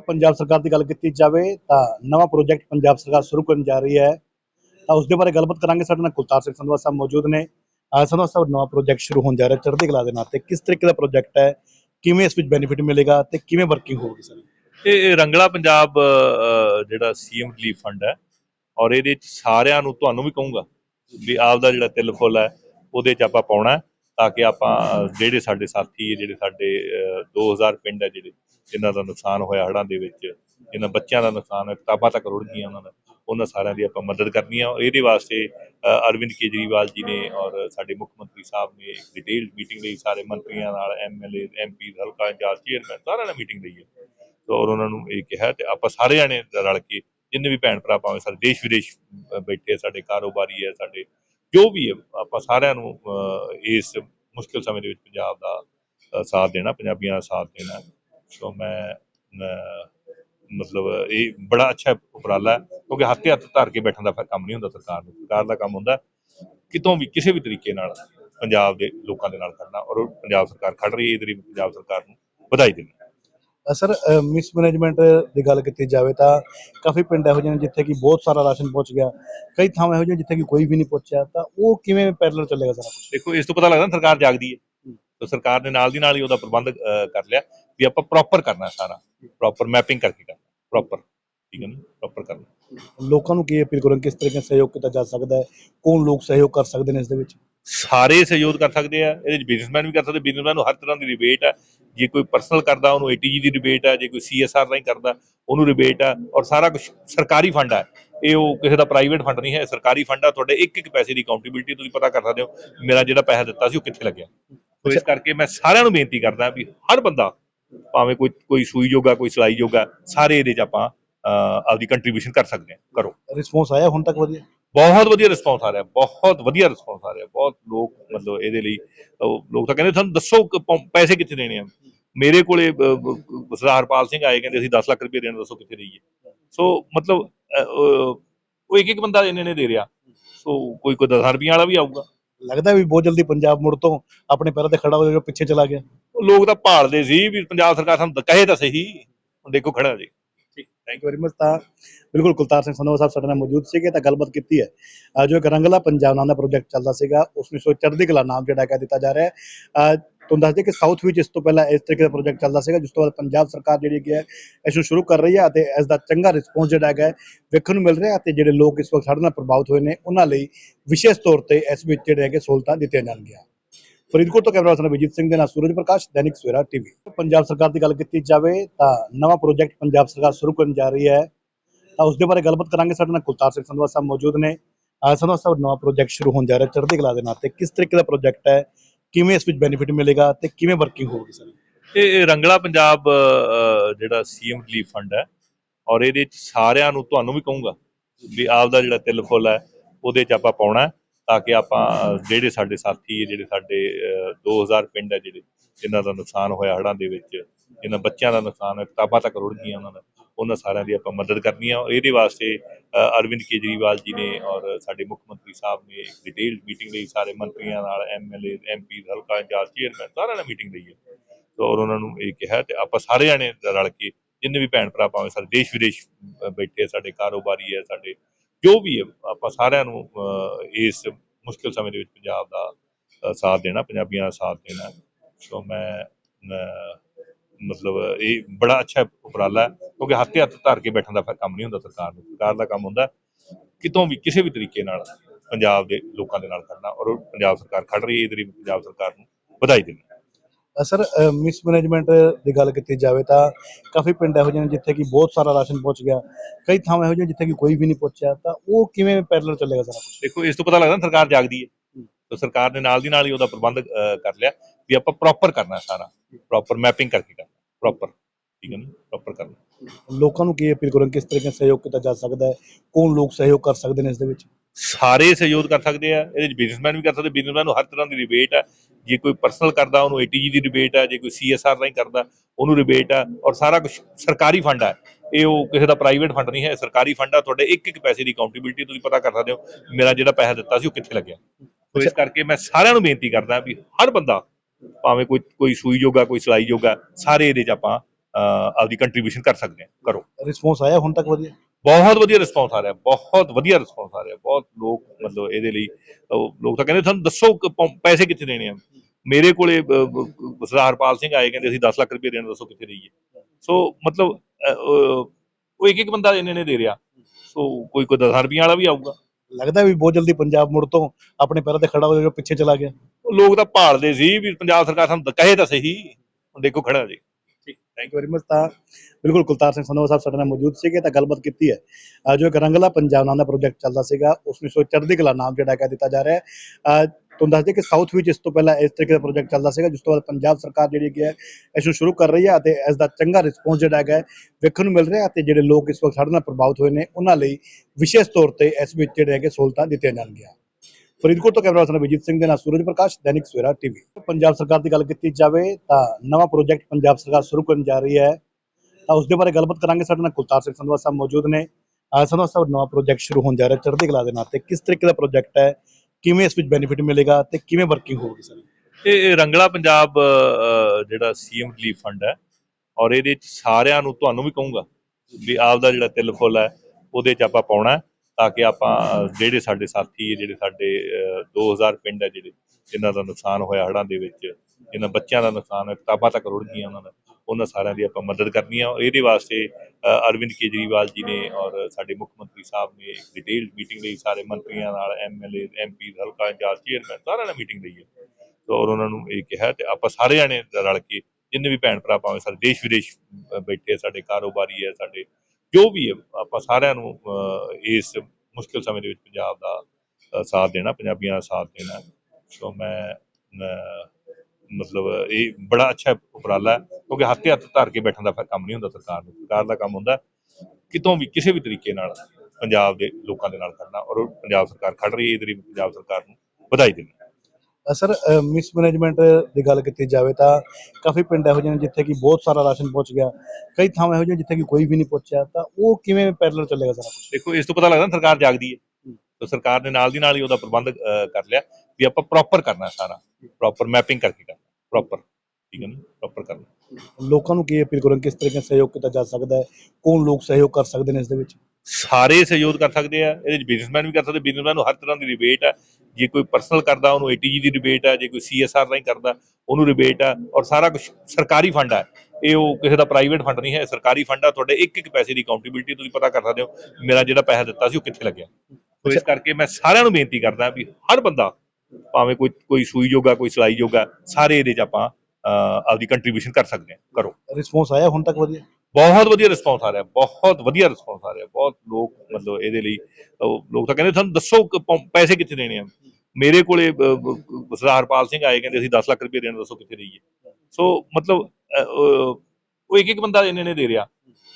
ਪੰਜਾਬ ਸਰਕਾਰ ਦੀ ਗੱਲ ਕੀਤੀ ਜਾਵੇ ਤਾਂ ਨਵਾਂ ਪ੍ਰੋਜੈਕਟ ਪੰਜਾਬ ਸਰਕਾਰ ਸ਼ੁਰੂ ਕਰਨ ਜਾ ਰਹੀ ਹੈ। ਤਾਂ ਉਸ ਦੇ ਬਾਰੇ ਗੱਲਬਾਤ ਕਰਾਂਗੇ। ਸਾਡੇ ਨਾਲ ਕੁਲਤਾਰ ਸਿੰਘ ਸੰਧਵਾ ਸਾਹਿਬ ਮੌਜੂਦ ਨੇ। ਸੰਧਵਾ ਸਾਹਿਬ ਨਵਾਂ ਪ੍ਰੋਜੈਕਟ ਸ਼ੁਰੂ ਹੋਣ ਜਾ ਰਿਹਾ ਚੜ੍ਹਦੀ ਕਲਾ ਦੇ ਨਾਂ ਤੇ। ਕਿਸ ਤਰੀਕੇ ਦਾ ਪ੍ਰੋਜੈਕਟ ਹੈ? ਕਿਵੇਂ ਇਸ ਵਿੱਚ ਬੈਨੀਫਿਟ ਮਿਲੇਗਾ ਤੇ ਕਿਵੇਂ ਵਰਕਿੰਗ ਹੋਊਗੀ ਸਰ? ਇਹ ਰੰਗਲਾ ਪੰਜਾਬ ਜਿਹੜਾ ਸੀਐਮ ਰਿਲੀਫ ਫੰਡ ਹੈ ਔਰ ਇਹਦੇ ਚ ਸਾਰਿਆਂ ਨੂੰ ਤੁਹਾਨੂੰ ਵੀ ਕਹੂੰਗਾ ਵੀ ਆਪ ਦਾ ਜਿਹੜਾ ਤਿਲ ਫੁੱਲ ਹੈ ਉਹਦੇ ਚ ਆਪਾਂ ਪਾਉਣਾ ਤਾਂ ਕਿ ਆਪਾਂ ਜਿਹੜੇ ਸਾਡੇ ਸਾਥੀ ਜਿਹੜੇ ਸਾਡੇ ਅਹ, 2000 ਪਿੰਡ ਹੈ ਜਿਹੜੇ ਜਿਨ੍ਹਾਂ ਦਾ ਨੁਕਸਾਨ ਹੋਇਆ ਹੜ੍ਹਾਂ ਦੇ ਵਿੱਚ, ਜਿਨ੍ਹਾਂ ਬੱਚਿਆਂ ਦਾ ਨੁਕਸਾਨ ਹੋਇਆ, ਕਿਤਾਬਾਂ ਤੱਕ ਰੁੜ ਗਈਆਂ ਉਹਨਾਂ ਦਾ ਉਹਨਾਂ ਸਾਰਿਆਂ ਦੀ ਆਪਾਂ ਮਦਦ ਕਰਨੀ ਹੈ ਔਰ ਇਹਦੇ ਵਾਸਤੇ ਅਰਵਿੰਦ ਕੇਜਰੀਵਾਲ ਜੀ ਨੇ ਔਰ ਸਾਡੇ ਮੁੱਖ ਮੰਤਰੀ ਸਾਹਿਬ ਨੇ ਇੱਕ ਡਿਟੇਲਡ ਮੀਟਿੰਗ ਲਈ, ਸਾਰੇ ਮੰਤਰੀਆਂ ਨਾਲ ਐਮਐਲਏ ਐਮਪੀ ਹਲਕਾ ਇੰਚਾਰਜ, ਚੇਅਰਮੈਨ, ਸਾਰਿਆਂ ਨਾਲ ਮੀਟਿੰਗ ਲਈ ਹੈ ਤੋ ਔਰ ਉਹਨਾਂ ਨੂੰ ਇਹ ਕਿਹਾ ਤੇ ਆਪਾਂ ਸਾਰਿਆਂ ਨੇ ਰਲ ਕੇ, ਜਿੰਨੇ ਵੀ ਭੈਣ ਭਰਾ ਭਾਵੇਂ ਸਾਡੇ ਦੇਸ਼ ਵਿਦੇਸ਼ ਬੈਠੇ ਸਾਡੇ ਕਾਰੋਬਾਰੀ ਹੈ ਸਾਡੇ ਜੋ ਵੀ ਹੈ ਆਪਾਂ ਸਾਰਿਆਂ ਨੂੰ ਇਸ ਮੁਸ਼ਕਿਲ ਸਮੇਂ ਦੇ ਵਿੱਚ ਪੰਜਾਬ ਦਾ ਸਾਥ ਦੇਣਾ, ਪੰਜਾਬੀਆਂ ਦਾ ਸਾਥ ਦੇਣਾ। ਸੋ ਮੈਂ ਮਤਲਬ ਇਹ ਬੜਾ ਅੱਛਾ ਉਪਰਾਲਾ ਹੈ ਕਿਉਂਕਿ ਹੱਥ ਹੱਥ ਧਰ ਕੇ ਬੈਠਣ ਦਾ ਫਿਰ ਕੰਮ ਨਹੀਂ ਹੁੰਦਾ ਸਰਕਾਰ ਨੂੰ। ਸਰਕਾਰ ਦਾ ਕੰਮ ਹੁੰਦਾ ਕਿਤੋਂ ਵੀ ਕਿਸੇ ਵੀ ਤਰੀਕੇ ਨਾਲ ਪੰਜਾਬ ਦੇ ਲੋਕਾਂ ਦੇ ਨਾਲ ਖੜਨਾ ਔਰ ਪੰਜਾਬ ਸਰਕਾਰ ਖੜ ਰਹੀ ਹੈ ਇਹਦੇ ਲਈ ਪੰਜਾਬ ਸਰਕਾਰ ਨੂੰ ਵਧਾਈ ਦੇਣਾ ਸਰ ਮਿਸ ਮੈਨੇਜਮੈਂਟ ਦੀ ਗੱਲ ਕੀਤੀ ਜਾਵੇ ਤਾਂ ਕਾਫੀ ਪਿੰਡ ਇਹੋ ਜਿਹੇ ਨੇ ਜਿੱਥੇ ਕਿ ਬਹੁਤ ਸਾਰਾ ਰਾਸ਼ਨ ਪਹੁੰਚ ਗਿਆ ਕਈ ਥਾਵਾਂ ਇਹੋ ਜਿਹੀਆਂ ਜਿੱਥੇ ਕਿ ਕੋਈ ਵੀ ਨਹੀਂ ਪਹੁੰਚਿਆ ਤਾਂ ਉਹ ਕਿਵੇਂ ਪੈਰਲਲ ਚੱਲੇਗਾ ਸਾਰਾ ਕੁਝ ਦੇਖੋ ਇਸ ਤੋਂ ਪਤਾ ਲੱਗਦਾ ਸਰਕਾਰ ਜਾਗਦੀ ਹੈ। ਤਾਂ ਸਰਕਾਰ ਨੇ ਨਾਲ ਦੀ ਨਾਲ ਹੀ ਉਹਦਾ ਪ੍ਰਬੰਧ ਕਰ ਲਿਆ ਵੀ ਆਪਾਂ ਪ੍ਰੋਪਰ ਕਰਨਾ ਸਾਰਾ। ਪ੍ਰੋਪਰ ਮੈਪਿੰਗ ਕਰਕੇ ਕਰਨਾ। ਪ੍ਰੋਪਰ ਠੀਕ ਹੈ ਨਾ? ਪ੍ਰੋਪਰ ਕਰਨਾ। ਲੋਕਾਂ ਨੂੰ ਕੀ ਅਪੀਲ ਕਰੋਗੇ? ਕਿਸ ਤਰੀਕੇ ਨਾਲ ਸਹਿਯੋਗ ਕੀਤਾ ਜਾ ਸਕਦਾ ਹੈ? ਕੌਣ ਲੋਕ ਸਹਿਯੋਗ ਕਰ ਸਕਦੇ ਨੇ ਇਸ ਦੇ ਵਿੱਚ? ਸਾਰੇ ਸਹਿਯੋਗ ਕਰ ਸਕਦੇ ਆ। ਇਹਦੇ ਵਿੱਚ ਬਿਜ਼ਨਸਮੈਨ ਵੀ ਕਰ ਸਕਦੇ। ਬਿਜ਼ਨਸਮੈਨ ਨੂੰ ਹਰ ਤਰ੍ਹਾਂ ਦੀ ਰਿਬੇਟ ਹੈ ਜੇ ਕੋਈ ਪਰਸਨਲ ਕਰਦਾ ਉਹਨੂੰ ਏਟੀਜੀ ਦੀ ਰਿਬੇਟ ਹੈ ਜੇ ਕੋਈ ਸੀਐਸਆਰ ਨਹੀਂ ਕਰਦਾ ਉਹਨੂੰ ਰਿਬੇਟ ਹੈ ਔਰ ਸਾਰਾ ਕੁਝ ਸਰਕਾਰੀ ਫੰਡ ਹੈ ਇਹ ਉਹ ਕਿਸੇ ਦਾ ਪ੍ਰਾਈਵੇਟ ਫੰਡ ਨਹੀਂ ਹੈ। ਸਰਕਾਰੀ ਫੰਡ ਆ। ਤੁਹਾਡੇ ਇੱਕ ਇੱਕ ਪੈਸੇ ਦੀ ਅਕਾਊਂਟੇਬਿਲਟੀ ਤੁਸੀਂ ਪਤਾ ਕਰ ਸਕਦੇ ਹੋ। ਮੇਰਾ ਜਿਹੜਾ ਪੈਸਾ ਦਿੱਤਾ ਸੀ ਉਹ ਕਿੱਥੇ ਲੱਗਿਆ? ਸੋ ਇਸ ਕਰਕੇ ਮੈਂ ਸਾਰਿਆਂ ਨੂੰ ਬੇਨਤੀ ਕਰਦਾ ਵੀ ਹਰ ਬੰਦਾ ਭਾਵੇਂ ਕੋਈ ਕੋਈ ਸੂਈ ਜੋਗਾ ਕੋਈ ਸਿਲਾਈ ਜੋਗਾ ਸਾਰੇ ਇਹਦੇ 'ਚ ਆਪਾਂ ਆਪਦੀ ਕੰਟਰੀਬਿਊਸ਼ਨ ਕਰ ਸਕਦੇ ਹਾਂ ਕਰੋ। ਰਿਸਪੌਂਸ ਆਇਆ ਹੁਣ ਤੱਕ ਵਧੀਆ? ਬਹੁਤ ਵਧੀਆ ਰਿਸਪੌਂਸ ਆ ਰਿਹਾ ਬਹੁਤ ਵਧੀਆ ਰਿਸਪੌਂਸ ਆ ਰਿਹਾ ਬਹੁਤ ਲੋਕ ਮਤਲਬ ਇਹਦੇ ਲਈ ਲੋਕ ਤਾਂ ਕਹਿੰਦੇ ਸਾਨੂੰ ਦੱਸੋ ਪੈਸੇ ਕਿੱਥੇ ਦੇਣੇ ਆ? ਮੇਰੇ ਕੋਲੇ ਅਹ, ਬ- ਸਰਦਾਰ ਹਰਪਾਲ ਸਿੰਘ ਆਏ ਕਹਿੰਦੇ ਅਸੀਂ 10 ਲੱਖ ਰੁਪਏ ਦੇਣ ਦੱਸੋ ਕਿੱਥੇ ਦੇਈਏ? ਸੋ ਮਤਲਬ ਉਹ ਇੱਕ ਇੱਕ ਬੰਦਾ ਇੰਨੇ ਨੇ ਦੇ ਰਿਹਾ ਸੋ ਕੋਈ ਕੋਈ 10 ਰੁਪਈਆਂ ਵਾਲਾ ਵੀ ਆਊਗਾ। ਲੱਗਦਾ ਵੀ ਬਹੁਤ ਜਲਦੀ ਪੰਜਾਬ ਮੁੜ ਤੋਂ ਆਪਣੇ ਪੈਰਾਂ ਤੇ ਖੜਾ ਹੋ ਜਾਏਗਾ ਪਿੱਛੇ ਚਲਾ ਗਿਆ। ਲੋਕ ਤਾਂ ਭਾਲਦੇ ਸੀ ਵੀ ਪੰਜਾਬ ਸਰਕਾਰ ਸਾਨੂੰ ਕਹੇ ਤਾਂ ਸਹੀ। ਹੁਣ ਦੇਖੋ ਖੜਾ ਜੀ। ਥੈਂਕ ਯੂ ਵੈਰੀ ਮਚ ਤਾਂ ਬਿਲਕੁਲ ਕੁਲਤਾਰ ਸਿੰਘ ਸੰਧਵਾ ਸਾਹਿਬ ਸਾਡੇ ਨਾਲ ਮੌਜੂਦ ਸੀਗੇ ਤਾਂ ਗੱਲਬਾਤ ਕੀਤੀ ਹੈ। ਜੋ ਇੱਕ ਰੰਗਲਾ ਪੰਜਾਬ ਨਾਮ ਦਾ ਪ੍ਰੋਜੈਕਟ ਚੱਲਦਾ ਸੀਗਾ ਉਸ ਨੂੰ ਸੋ ਚੜ੍ਹਦੀ ਕਲਾ ਨਾਮ ਜਿਹੜਾ ਕਹਿ ਦਿੱਤਾ ਜਾ ਰਿਹਾ ਹੈ। ਤੁਹਾਨੂੰ ਦੱਸ ਦਈਏ ਕਿ ਸਾਊਥ ਵਿੱਚ ਇਸ ਤੋਂ ਪਹਿਲਾਂ ਇਸ ਤਰੀਕੇ ਦਾ ਪ੍ਰੋਜੈਕਟ ਚੱਲਦਾ ਸੀਗਾ, ਜਿਸ ਤੋਂ ਬਾਅਦ ਪੰਜਾਬ ਸਰਕਾਰ ਜਿਹੜੀ ਹੈਗੀ ਹੈ, ਇਸ ਨੂੰ ਸ਼ੁਰੂ ਕਰ ਰਹੀ ਹੈ ਅਤੇ ਇਸ ਦਾ ਚੰਗਾ ਰਿਸਪੌਂਸ ਜਿਹੜਾ ਹੈਗਾ ਵੇਖਣ ਨੂੰ ਮਿਲ ਰਿਹਾ ਅਤੇ ਜਿਹੜੇ ਲੋਕ ਇਸ ਵਕਤ ਸਾਡੇ ਨਾਲ ਪ੍ਰਭਾਵਿਤ ਹੋਏ ਨੇ, ਉਹਨਾਂ ਲਈ ਵਿਸ਼ੇਸ਼ ਤੌਰ ਤੇ ਇਸ ਵਿੱਚ ਜਿਹੜੇ ਹੈਗੇ ਸਹੂਲਤਾਂ ਦਿੱਤੀਆਂ ਜਾਣਗੀਆਂ। ਫਰੀਦਕੋਟ ਤੋਂ ਕੈਮਰਾ ਪਰਸਨ ਵਿਜੀਤ ਸਿੰਘ ਦੇ ਨਾਲ ਸੂਰਜ ਪ੍ਰਕਾਸ਼, ਦੈਨਿਕ ਸਵੇਰਾ ਟੀਵੀ। ਪੰਜਾਬ ਸਰਕਾਰ ਦੀ ਗੱਲ ਕੀਤੀ ਜਾਵੇ ਤਾਂ ਨਵਾਂ ਪ੍ਰੋਜੈਕਟ ਪੰਜਾਬ ਸਰਕਾਰ ਸ਼ੁਰੂ ਕਰਨ ਜਾ ਰਹੀ ਹੈ। ਤਾਂ ਉਸ ਦੇ ਬਾਰੇ ਗੱਲਬਾਤ ਕਰਾਂਗੇ। ਸਾਡੇ ਨਾਲ ਕੁਲਤਾਰ ਸਿੰਘ ਸੰਧਵਾ ਸਾਹਿਬ ਮੌਜੂਦ ਨੇ। ਸੰਧਵਾ ਸਾਹਿਬ, ਨਵਾਂ ਪ੍ਰੋਜੈਕਟ ਸ਼ੁਰੂ ਹੋਣ ਜਾ ਰਿਹਾ, ਚੜ੍ਹਦੀ ਕਲਾ ਦੇ ਨਾਂ ਤੇ ਕਿਸ ਤਰੀਕੇ ਦਾ ਪ੍ਰੋਜੈਕਟ ਹੈ? ਕਿਵੇਂ ਇਸ ਵਿੱਚ ਬੈਨੀਫਿਟ ਮਿਲੇਗਾ ਤੇ ਕਿਵੇਂ ਵਰਕਿੰਗ ਹੋਊਗੀ ਸਰ ਇਹ ਰੰਗਲਾ ਪੰਜਾਬ ਜਿਹੜਾ ਸੀਐਮ ਰਿਲੀਫ ਫੰਡ ਹੈ ਔਰ ਇਹਦੇ ਚ ਸਾਰਿਆਂ ਨੂੰ ਤੁਹਾਨੂੰ ਵੀ ਕਹੂੰਗਾ ਵੀ ਆਪ ਦਾ ਜਿਹੜਾ ਤਿਲ ਫੁੱਲ ਹੈ ਉਹਦੇ ਚ ਆਪਾਂ ਪਾਉਣਾ ਤਾਂ ਕਿ ਆਪਾਂ ਜਿਹੜੇ ਸਾਡੇ ਸਾਥੀ ਜਿਹੜੇ ਸਾਡੇ ਅਹ, 2000 ਪਿੰਡ ਹੈ ਜਿਹੜੇ ਜਿਨ੍ਹਾਂ ਦਾ ਨੁਕਸਾਨ ਹੋਇਆ ਹੜ੍ਹਾਂ ਦੇ ਵਿੱਚ ਜਿਨ੍ਹਾਂ ਬੱਚਿਆਂ ਦਾ ਨੁਕਸਾਨ ਹੈ ਕਿਤਾਬਾਂ ਤੱਕ ਰੁੜ ਗਈਆਂ ਉਹਨਾਂ ਦਾ। ਉਹਨਾਂ ਸਾਰਿਆਂ ਦੀ ਆਪਾਂ ਮਦਦ ਕਰਨੀ ਆ ਔਰ ਇਹਦੇ ਵਾਸਤੇ ਅਰਵਿੰਦ ਕੇਜਰੀਵਾਲ ਜੀ ਨੇ ਔਰ ਸਾਡੇ ਮੁੱਖ ਮੰਤਰੀ ਸਾਹਿਬ ਨੇ ਇੱਕ ਡਿਟੇਲਡ ਮੀਟਿੰਗ ਲਈ ਸਾਰੇ ਮੰਤਰੀਆਂ ਨਾਲ ਐਮਐਲਏ ਐਮਪੀ ਹਲਕਾ ਇੰਚਾਰਜ ਚੇਅਰਮੈਨ ਸਾਰਿਆਂ ਨਾਲ ਮੀਟਿੰਗ ਲਈ ਹੈ। ਤੋ ਔਰ ਉਹਨਾਂ ਨੂੰ ਇਹ ਕਿਹਾ ਤੇ ਆਪਾਂ ਸਾਰੇ ਜਾਣੇ ਰਲ ਕੇ ਜਿੰਨੇ ਵੀ ਭੈਣ ਭਰਾ ਭਾਵੇਂ ਸਾਡੇ ਦੇਸ਼ ਵਿਦੇਸ਼ ਬੈਠੇ ਆ, ਸਾਡੇ ਕਾਰੋਬਾਰੀ ਹੈ ਸਾਡੇ ਜੋ ਵੀ ਹੈ ਆਪਾਂ ਸਾਰਿਆਂ ਨੂੰ ਇਸ ਮੁਸ਼ਕਿਲ ਸਮੇਂ ਦੇ ਵਿੱਚ ਪੰਜਾਬ ਦਾ ਸਾਥ ਦੇਣਾ ਪੰਜਾਬੀਆਂ ਦਾ ਸਾਥ ਦੇਣਾ। ਸੋ ਮੈਂ ਮਤਲਬ ਇਹ ਬੜਾ ਅੱਛਾ ਉਪਰਾਲਾ ਕਿਉਂਕਿ ਹੱਥ ਹੱਥ ਧਰ ਕੇ ਬੈਠਣ ਦਾ ਫਿਰ ਕੰਮ ਨਹੀਂ ਹੁੰਦਾ ਸਰਕਾਰ ਨੂੰ। ਸਰਕਾਰ ਦਾ ਕੰਮ ਹੁੰਦਾ ਕਿਤੋਂ ਵੀ ਕਿਸੇ ਵੀ ਤਰੀਕੇ ਨਾਲ ਪੰਜਾਬ ਦੇ ਲੋਕਾਂ ਦੇ ਨਾਲ ਖੜਨਾ ਔਰ ਪੰਜਾਬ ਸਰਕਾਰ ਖੜ ਰਹੀ ਹੈ ਇਹਦੇ ਲਈ ਪੰਜਾਬ ਸਰਕਾਰ ਨੂੰ ਵਧਾਈ ਦੇਣਾ ਸਰ ਮਿਸ ਮੈਨੇਜਮੈਂਟ ਦੀ ਗੱਲ ਕੀਤੀ ਜਾਵੇ ਤਾਂ ਕਾਫੀ ਪਿੰਡ ਇਹੋ ਜਿਹੇ ਨੇ ਜਿੱਥੇ ਕਿ ਬਹੁਤ ਸਾਰਾ ਰਾਸ਼ਨ ਪਹੁੰਚ ਗਿਆ ਕਈ ਥਾਵਾਂ ਇਹੋ ਜਿਹੀਆਂ ਜਿੱਥੇ ਕਿ ਕੋਈ ਵੀ ਨਹੀਂ ਪਹੁੰਚਿਆ ਤਾਂ ਉਹ ਕਿਵੇਂ ਪੈਰਲਲ ਚੱਲੇਗਾ ਸਾਰਾ ਕੁਝ ਦੇਖੋ ਇਸ ਤੋਂ ਪਤਾ ਲੱਗਦਾ ਸਰਕਾਰ ਜਾਗਦੀ ਹੈ। ਤਾਂ ਸਰਕਾਰ ਨੇ ਨਾਲ ਦੀ ਨਾਲ ਹੀ ਉਹਦਾ ਪ੍ਰਬੰਧ ਕਰ ਲਿਆ ਵੀ ਆਪਾਂ ਪ੍ਰੋਪਰ ਕਰਨਾ ਸਾਰਾ। ਪ੍ਰੋਪਰ ਮੈਪਿੰਗ ਕਰਕੇ ਕਰਨਾ ਪ੍ਰੋਪਰ ਠੀਕ ਹੈ ਨਾ? ਪ੍ਰੋਪਰ ਕਰਨਾ। ਲੋਕਾਂ ਨੂੰ ਕੀ ਅਪੀਲ ਕਰੋਗੇ? ਕਿਸ ਤਰੀਕੇ ਨਾਲ ਸਹਿਯੋਗ ਕੀਤਾ ਜਾ ਸਕਦਾ ਹੈ? ਕੌਣ ਲੋਕ ਸਹਿਯੋਗ ਕਰ ਸਕਦੇ ਨੇ ਇਸ ਦੇ ਵਿੱਚ? ਸਾਰੇ ਸਹਿਯੋਗ ਕਰ ਸਕਦੇ ਆ। ਇਹਦੇ ਵਿੱਚ ਬਿਜ਼ਨਸਮੈਨ ਵੀ ਕਰ ਸਕਦੇ। ਬਿਜ਼ਨਸਮੈਨ ਨੂੰ ਹਰ ਤਰ੍ਹਾਂ ਦੀ ਰਿਬੇਟ ਹੈ ਜੇ ਕੋਈ ਪਰਸਨਲ ਕਰਦਾ ਉਹਨੂੰ ਏਟੀਜੀ ਦੀ ਰਿਬੇਟ ਹੈ ਜੇ ਕੋਈ ਸੀਐਸਆਰ ਨਹੀਂ ਕਰਦਾ ਉਹਨੂੰ ਰਿਬੇਟ ਹੈ ਔਰ ਸਾਰਾ ਕੁਝ ਸਰਕਾਰੀ ਫੰਡ ਹੈ ਇਹ ਉਹ ਕਿਸੇ ਦਾ ਪ੍ਰਾਈਵੇਟ ਫੰਡ ਨਹੀਂ ਹੈ। ਸਰਕਾਰੀ ਫੰਡ ਆ। ਤੁਹਾਡੇ ਇੱਕ ਇੱਕ ਪੈਸੇ ਦੀ ਅਕਾਊਂਟੇਬਿਲਟੀ ਤੁਸੀਂ ਪਤਾ ਕਰ ਸਕਦੇ ਹੋ। ਮੇਰਾ ਜਿਹੜਾ ਪੈਸਾ ਦਿੱਤਾ ਸੀ ਉਹ ਕਿੱਥੇ ਲੱਗਿਆ? ਸੋ ਇਸ ਕਰਕੇ ਮੈਂ ਸਾਰਿਆਂ ਨੂੰ ਬੇਨਤੀ ਕਰਦਾ ਵੀ ਹਰ ਬੰਦਾ ਭਾਵੇਂ ਕੋਈ ਕੋਈ ਸੂਈ ਜੋਗਾ ਕੋਈ ਸਿਲਾਈ ਜੋਗਾ ਸਾਰੇ ਇਹਦੇ 'ਚ ਆਪਾਂ ਆਪਦੀ ਕੰਟਰੀਬਿਊਸ਼ਨ ਕਰ ਸਕਦੇ ਹਾਂ ਕਰੋ। ਰਿਸਪੌਂਸ ਆਇਆ ਹੁਣ ਤੱਕ ਵਧੀਆ? ਬਹੁਤ ਵਧੀਆ ਰਿਸਪੌਂਸ ਆ ਰਿਹਾ ਬਹੁਤ ਵਧੀਆ ਰਿਸਪੌਂਸ ਆ ਰਿਹਾ। ਬਹੁਤ ਲੋਕ ਮਤਲਬ ਇਹਦੇ ਲਈ ਲੋਕ ਤਾਂ ਕਹਿੰਦੇ ਸਾਨੂੰ ਦੱਸੋ ਪੈਸੇ ਕਿੱਥੇ ਦੇਣੇ ਆ। ਮੇਰੇ ਕੋਲੇ ਅ, ਬ- ਬ- ਸਰਦਾਰ ਹਰਪਾਲ ਸਿੰਘ ਆਏ ਕਹਿੰਦੇ ਅਸੀਂ 10 ਲੱਖ ਰੁਪਏ ਦੇਣ ਦੱਸੋ ਕਿੱਥੇ ਦੇਈਏ। ਸੋ ਮਤਲਬ ਉਹ ਇੱਕ ਇੱਕ ਬੰਦਾ ਇੰਨੇ ਨੇ ਦੇ ਰਿਹਾ। ਸੋ ਕੋਈ ਕੋਈ 10 ਰੁਪਈਆਂ ਵਾਲਾ ਵੀ ਆਊਗਾ। ਲੱਗਦਾ ਵੀ ਬਹੁਤ ਜਲਦੀ ਪੰਜਾਬ ਮੁੜ ਤੋਂ ਆਪਣੇ ਪੈਰਾਂ ਤੇ ਖੜਾ ਹੋ ਜਾਏਗਾ ਪਿੱਛੇ ਚਲਾ ਗਿਆ। ਲੋਕ ਤਾਂ ਭਾਲਦੇ ਸੀ ਵੀ ਪੰਜਾਬ ਸਰਕਾਰ ਸਾਨੂੰ ਕਹੇ ਤਾਂ ਸਹੀ। ਹੁਣ ਦੇਖੋ ਖੜਾ ਜੀ। ਥੈਂਕ ਯੂ ਵੈਰੀ ਮਚ ਤਾਂ ਬਿਲਕੁਲ ਕੁਲਤਾਰ ਸਿੰਘ ਸੰਧਵਾ ਸਾਹਿਬ ਸਾਡੇ ਨਾਲ ਮੌਜੂਦ ਸੀਗੇ, ਤਾਂ ਗੱਲਬਾਤ ਕੀਤੀ ਹੈ। ਜੋ ਇੱਕ ਰੰਗਲਾ ਪੰਜਾਬ ਨਾਮ ਦਾ ਪ੍ਰੋਜੈਕਟ ਚੱਲਦਾ ਸੀਗਾ ਉਸ ਨੂੰ ਸੋ ਚੜ੍ਹਦੀ ਕਲਾ ਨਾਮ ਜਿਹੜਾ ਕਹਿ ਦਿੱਤਾ ਜਾ ਰਿਹਾ ਹੈ। ਤੁਹਾਨੂੰ ਦੱਸ ਦਈਏ ਕਿ ਸਾਊਥ ਵਿੱਚ ਇਸ ਤੋਂ ਪਹਿਲਾਂ ਇਸ ਤਰੀਕੇ ਦਾ ਪ੍ਰੋਜੈਕਟ ਚੱਲਦਾ ਸੀਗਾ, ਜਿਸ ਤੋਂ ਬਾਅਦ ਪੰਜਾਬ ਸਰਕਾਰ ਜਿਹੜੀ ਹੈਗੀ ਹੈ, ਇਸ ਨੂੰ ਸ਼ੁਰੂ ਕਰ ਰਹੀ ਹੈ ਅਤੇ ਇਸ ਦਾ ਚੰਗਾ ਰਿਸਪੌਂਸ ਜਿਹੜਾ ਹੈਗਾ ਵੇਖਣ ਨੂੰ ਮਿਲ ਰਿਹਾ ਅਤੇ ਜਿਹੜੇ ਲੋਕ ਇਸ ਵਕਤ ਸਾਡੇ ਨਾਲ ਪ੍ਰਭਾਵਿਤ ਹੋਏ ਨੇ, ਉਹਨਾਂ ਲਈ ਵਿਸ਼ੇਸ਼ ਤੌਰ ਤੇ ਇਸ ਵਿੱਚ ਜਿਹੜੇ ਹੈਗੇ ਸਹੂਲਤਾਂ ਦਿੱਤੀਆਂ ਜਾਣਗੀਆਂ। ਫਰੀਦਕੋਟ ਤੋਂ ਕੈਮਰਾ ਪਰਸਨ ਅਭਿਜੀਤ ਸਿੰਘ, ਦੇ ਨਾਲ ਸੂਰਜ ਪ੍ਰਕਾਸ਼, ਦੈਨਿਕ ਸਵੇਰਾ ਟੀਵੀ। ਪੰਜਾਬ ਸਰਕਾਰ ਦੀ ਗੱਲ ਕੀਤੀ ਜਾਵੇ ਤਾਂ ਨਵਾਂ ਪ੍ਰੋਜੈਕਟ ਪੰਜਾਬ ਸਰਕਾਰ ਸ਼ੁਰੂ ਕਰਨ ਜਾ ਰਹੀ ਹੈ। ਤਾਂ ਉਸ ਦੇ ਬਾਰੇ ਗੱਲਬਾਤ ਕਰਾਂਗੇ। ਸਾਡੇ ਨਾਲ ਕੁਲਤਾਰ ਸਿੰਘ ਸੰਧਵਾ ਸਾਹਿਬ ਮੌਜੂਦ ਨੇ। ਸੰਧਵਾ ਸਾਹਿਬ ਨਵਾਂ ਪ੍ਰੋਜੈਕਟ ਸ਼ੁਰੂ ਹੋਣ ਜਾ ਰਿਹਾ, ਚੜ੍ਹਦੀ ਕਲਾ ਦੇ ਨਾਂ ਤੇ। ਕਿਸ ਤਰੀਕੇ ਦਾ ਪ੍ਰੋਜੈਕਟ ਹੈ? ਕਿਵੇਂ ਇਸ ਵਿੱਚ ਬੈਨੀਫਿਟ ਮਿਲੇਗਾ ਤੇ ਕਿਵੇਂ ਵਰਕਿੰਗ ਹੋਊਗੀ ਸਰ? ਇਹ ਰੰਗਲਾ ਪੰਜਾਬ ਜਿਹੜਾ ਸੀਐਮ ਰਿਲੀਫ ਫੰਡ ਹੈ ਔਰ ਇਹਦੇ ਚ ਸਾਰਿਆਂ ਨੂੰ ਤੁਹਾਨੂੰ ਵੀ ਕਹੂੰਗਾ ਵੀ ਆਪ ਦਾ ਜਿਹੜਾ ਤਿਲ ਫੁੱਲ ਹੈ, ਉਹਦੇ ਚ ਆਪਾਂ ਪਾਉਣਾ ਤਾਂ ਕਿ ਆਪਾਂ ਜਿਹੜੇ ਸਾਡੇ ਸਾਥੀ ਜਿਹੜੇ ਸਾਡੇ ਅ, 2000 ਪਿੰਡ ਹੈ ਜਿਹੜੇ ਜਿਨ੍ਹਾਂ ਦਾ ਨੁਕਸਾਨ ਹੋਇਆ ਹੜ੍ਹਾਂ ਦੇ ਵਿੱਚ ਜਿਨ੍ਹਾਂ ਬੱਚਿਆਂ ਦਾ ਨੁਕਸਾਨ ਹੋਇਆ ਕਿਤਾਬਾਂ ਤੱਕ ਰੁੜ ਗਈਆਂ ਉਹਨਾਂ ਦਾ ਉਹਨਾਂ ਸਾਰਿਆਂ ਦੀ ਆਪਾਂ ਮਦਦ ਕਰਨੀ ਆ। ਔਰ ਇਹਦੇ ਵਾਸਤੇ ਅਰਵਿੰਦ ਕੇਜਰੀਵਾਲ ਜੀ ਨੇ ਔਰ ਸਾਡੇ ਮੁੱਖ ਮੰਤਰੀ ਸਾਹਿਬ ਨੇ ਇੱਕ ਡਿਟੇਲਡ ਮੀਟਿੰਗ ਲਈ ਸਾਰੇ ਮੰਤਰੀਆਂ ਨਾਲ ਐਮਐਲਏ ਐਮਪੀ ਹਲਕਾ ਇੰਚਾਰਜ ਚੇਅਰਮੈਨ ਸਾਰਿਆਂ ਨਾਲ ਮੀਟਿੰਗ ਲਈ ਹੈ ਤੋ ਔਰ ਉਹਨਾਂ ਨੂੰ ਇਹ ਕਿਹਾ ਤੇ ਆਪਾਂ ਸਾਰੇ ਜਾਣੇ ਰਲ ਕੇ ਜਿੰਨੇ ਵੀ ਭੈਣ ਭਰਾ ਭਾਵੇਂ ਸਾਡੇ ਦੇਸ਼ ਵਿਦੇਸ਼ ਬੈਠੇ ਆ, ਸਾਡੇ ਕਾਰੋਬਾਰੀ ਹੈ ਸਾਡੇ ਜੋ ਵੀ ਹੈ, ਆਪਾਂ ਸਾਰਿਆਂ ਨੂੰ ਇਸ ਮੁਸ਼ਕਿਲ ਸਮੇਂ ਦੇ ਵਿੱਚ ਪੰਜਾਬ ਦਾ ਸਾਥ ਦੇਣਾ, ਪੰਜਾਬੀਆਂ ਦਾ ਸਾਥ ਦੇਣਾ। ਸੋ ਮੈਂ ਮਤਲਬ ਇਹ ਬੜਾ ਅੱਛਾ ਉਪਰਾਲਾ ਕਿਉਂਕਿ ਹੱਥ ਹੱਥ ਧਰ ਕੇ ਬੈਠਣ ਦਾ ਕੰਮ ਨਹੀਂ ਹੁੰਦਾ ਸਰਕਾਰ ਨੂੰ। ਸਰਕਾਰ ਦਾ ਕੰਮ ਹੁੰਦਾ ਕਿਤੋਂ ਵੀ, ਕਿਸੇ ਵੀ ਤਰੀਕੇ ਨਾਲ ਪੰਜਾਬ ਦੇ ਲੋਕਾਂ ਦੇ ਨਾਲ ਖੜਨਾ ਔਰ ਉਹ ਪੰਜਾਬ ਸਰਕਾਰ ਖੜ ਰਹੀ ਹੈ, ਇਹਦੇ ਲਈ ਪੰਜਾਬ ਸਰਕਾਰ ਨੂੰ ਵਧਾਈ ਦਿੰਦਾ ਸਰ ਮਿਸ ਮੈਨੇਜਮੈਂਟ ਦੀ ਗੱਲ ਕੀਤੀ ਜਾਵੇ ਤਾਂ ਕਾਫੀ ਪਿੰਡ ਇਹੋ ਜਿਹੇ ਨੇ ਜਿੱਥੇ ਕਿ ਬਹੁਤ ਸਾਰਾ ਰਾਸ਼ਨ ਪਹੁੰਚ ਗਿਆ। ਕਈ ਥਾਵਾਂ ਇਹੋ ਜਿਹੀਆਂ ਜਿੱਥੇ ਕਿ ਕੋਈ ਵੀ ਨਹੀਂ ਪਹੁੰਚਿਆ। ਤਾਂ ਉਹ ਕਿਵੇਂ ਪੈਰਲਲ ਚੱਲੇਗਾ ਸਾਰਾ ਕੁਝ ਦੇਖੋ ਇਸ ਤੋਂ ਪਤਾ ਲੱਗਦਾ ਨਾ ਸਰਕਾਰ ਜਾਗਦੀ ਹੈ। ਤਾਂ ਸਰਕਾਰ ਨੇ ਨਾਲ ਦੀ ਨਾਲ ਹੀ ਉਹਦਾ ਪ੍ਰਬੰਧ ਕਰ ਲਿਆ ਵੀ ਆਪਾਂ ਪ੍ਰੋਪਰ ਕਰਨਾ ਸਾਰਾ। ਪ੍ਰੋਪਰ ਮੈਪਿੰਗ ਕਰਕੇ ਕਰਨਾ। ਪ੍ਰੋਪਰ ਠੀਕ ਹੈ ਨਾ? ਪ੍ਰੋਪਰ ਕਰਨਾ। ਲੋਕਾਂ ਨੂੰ ਕੀ ਅਪੀਲ ਕਰੋਗੇ? ਕਿਸ ਤਰੀਕੇ ਨਾਲ ਸਹਿਯੋਗ ਕੀਤਾ ਜਾ ਸਕਦਾ ਹੈ? ਕੌਣ ਲੋਕ ਸਹਿਯੋਗ ਕਰ ਸਕਦੇ ਨੇ ਇਸ ਦੇ ਵਿੱਚ? ਸਾਰੇ ਸਹਿਯੋਗ ਕਰ ਸਕਦੇ ਆ। ਇਹਦੇ ਵਿੱਚ ਬਿਜ਼ਨਸਮੈਨ ਵੀ ਕਰ ਸਕਦੇ ਬਿਜ਼ਨਸਮੈਨ ਨੂੰ ਹਰ ਤਰ੍ਹਾਂ ਦੀ ਰਿਬੇਟ ਹੈ ਜੇ ਕੋਈ ਪਰਸਨਲ ਕਰਦਾ ਉਹਨੂੰ ਏਟੀਜੀ ਦੀ ਰਿਬੇਟ ਹੈ ਜੇ ਕੋਈ ਸੀਐਸਆਰ ਨਹੀਂ ਕਰਦਾ ਉਹਨੂੰ ਰਿਬੇਟ ਹੈ ਔਰ ਸਾਰਾ ਕੁਝ ਸਰਕਾਰੀ ਫੰਡ ਹੈ ਇਹ ਉਹ ਕਿਸੇ ਦਾ ਪ੍ਰਾਈਵੇਟ ਫੰਡ ਨਹੀਂ ਹੈ ਸਰਕਾਰੀ ਫੰਡ ਆ ਤੁਹਾਡੇ ਇੱਕ ਇੱਕ ਪੈਸੇ ਦੀ ਅਕਾਊਂਟੇਬਿਲਟੀ ਤੁਸੀਂ ਪਤਾ ਕਰ ਸਕਦੇ ਹੋ ਮੇਰਾ ਜਿਹੜਾ ਪੈਸਾ ਦਿੱਤਾ ਸੀ ਉਹ ਕਿੱਥੇ ਲੱਗਿਆ। ਸੋ ਇਸ ਕਰਕੇ ਮੈਂ ਸਾਰਿਆਂ ਨੂੰ ਬੇਨਤੀ ਕਰਦਾ ਵੀ ਹਰ ਬੰਦਾ ਭਾਵੇਂ ਕੋਈ ਕੋਈ ਸੂਈ ਜੋਗਾ ਕੋਈ ਸਿਲਾਈ ਜੋਗਾ ਸਾਰੇ ਇਹਦੇ 'ਚ ਆਪਾਂ ਆਪਦੀ ਕੰਟਰੀਬਿਊਸ਼ਨ ਕਰ ਸਕਦੇ ਹਾਂ ਕਰੋ। ਰਿਸਪੌਂਸ ਆਇਆ ਹੁਣ ਤੱਕ ਵਧੀਆ? ਬਹੁਤ ਵਧੀਆ ਰਿਸਪੌਂਸ ਆ ਰਿਹਾ ਬਹੁਤ ਵਧੀਆ ਰਿਸਪੌਂਸ ਆ ਰਿਹਾ ਬਹੁਤ ਲੋਕ ਮਤਲਬ ਇਹਦੇ ਲਈ ਲੋਕ ਤਾਂ ਕਹਿੰਦੇ ਸਾਨੂੰ ਦੱਸੋ ਪੈਸੇ ਕਿੱਥੇ ਦੇਣੇ ਆ। ਮੇਰੇ ਕੋਲੇ ਅ, ਬ- ਬ- ਸਰਦਾਰ ਹਰਪਾਲ ਸਿੰਘ ਆਏ ਕਹਿੰਦੇ ਅਸੀਂ 10 ਲੱਖ ਰੁਪਏ ਦੇਣ ਦੱਸੋ ਕਿੱਥੇ ਦੇਈਏ। ਸੋ ਮਤਲਬ ਉਹ ਇੱਕ ਇੱਕ ਬੰਦਾ ਇੰਨੇ ਨੇ ਦੇ ਰਿਹਾ।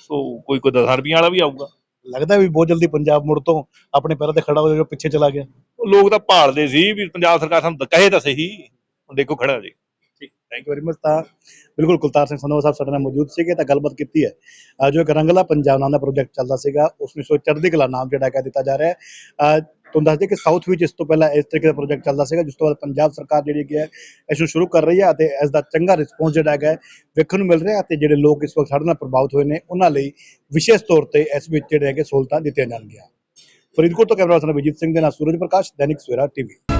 ਸੋ ਕੋਈ ਕੋਈ 10 ਰੁਪਈਆਂ ਵਾਲਾ ਵੀ ਆਊਗਾ। ਲੱਗਦਾ ਵੀ ਬਹੁਤ ਜਲਦੀ ਪੰਜਾਬ ਮੁੜ ਤੋਂ ਆਪਣੇ ਪੈਰਾਂ ਤੇ ਖੜਾ ਹੋ ਜਾਏਗਾ ਪਿੱਛੇ ਚਲਾ ਗਿਆ। ਉਹ ਲੋਕ ਤਾਂ ਭਾਲਦੇ ਸੀ ਵੀ ਪੰਜਾਬ ਸਰਕਾਰ ਸਾਨੂੰ ਕਹੇ ਤਾਂ ਸਹੀ ਹੁਣ ਦੇਖੋ ਖੜਾ ਜੀ। ਥੈਂਕ ਯੂ ਵੈਰੀ ਮਚ ਤਾਂ ਬਿਲਕੁਲ ਕੁਲਤਾਰ ਸਿੰਘ ਸੰਧਵਾ ਸਾਹਿਬ ਸਾਡੇ ਨਾਲ ਮੌਜੂਦ ਸੀਗੇ, ਤਾਂ ਗੱਲਬਾਤ ਕੀਤੀ ਹੈ। ਜੋ ਇੱਕ ਰੰਗਲਾ ਪੰਜਾਬ ਨਾਮ ਦਾ ਪ੍ਰੋਜੈਕਟ ਚੱਲਦਾ ਸੀਗਾ ਉਸ ਨੂੰ ਸੋ ਚੜ੍ਹਦੀ ਕਲਾ ਨਾਮ ਜਿਹੜਾ ਕਹਿ ਦਿੱਤਾ ਜਾ ਰਿਹਾ ਹੈ। ਤੁਹਾਨੂੰ ਦੱਸ ਦਈਏ ਕਿ ਸਾਊਥ ਵਿੱਚ ਇਸ ਤੋਂ ਪਹਿਲਾਂ ਇਸ ਤਰੀਕੇ ਦਾ ਪ੍ਰੋਜੈਕਟ ਚੱਲਦਾ ਸੀਗਾ, ਜਿਸ ਤੋਂ ਬਾਅਦ ਪੰਜਾਬ ਸਰਕਾਰ ਜਿਹੜੀ ਹੈਗੀ ਹੈ, ਇਸ ਨੂੰ ਸ਼ੁਰੂ ਕਰ ਰਹੀ ਹੈ ਅਤੇ ਇਸ ਦਾ ਚੰਗਾ ਰਿਸਪੌਂਸ ਜਿਹੜਾ ਹੈਗਾ ਵੇਖਣ ਨੂੰ ਮਿਲ ਰਿਹਾ ਅਤੇ ਜਿਹੜੇ ਲੋਕ ਇਸ ਵਕਤ ਸਾਡੇ ਨਾਲ ਪ੍ਰਭਾਵਿਤ ਹੋਏ ਨੇ, ਉਹਨਾਂ ਲਈ ਵਿਸ਼ੇਸ਼ ਤੌਰ ਤੇ ਇਸ ਵਿੱਚ ਜਿਹੜੇ ਹੈਗੇ ਸਹੂਲਤਾਂ ਦਿੱਤੀਆਂ ਜਾਣਗੀਆਂ। ਫਰੀਦਕੋਟ ਤੋਂ ਕੈਮਰਾ ਪਰਸਨ ਅਭਿਜੀਤ ਸਿੰਘ ਦੇ ਨਾਲ ਸੂਰਜ ਪ੍ਰਕਾਸ਼, ਦੈਨਿਕ ਸਵੇਰਾ ਟੀਵੀ।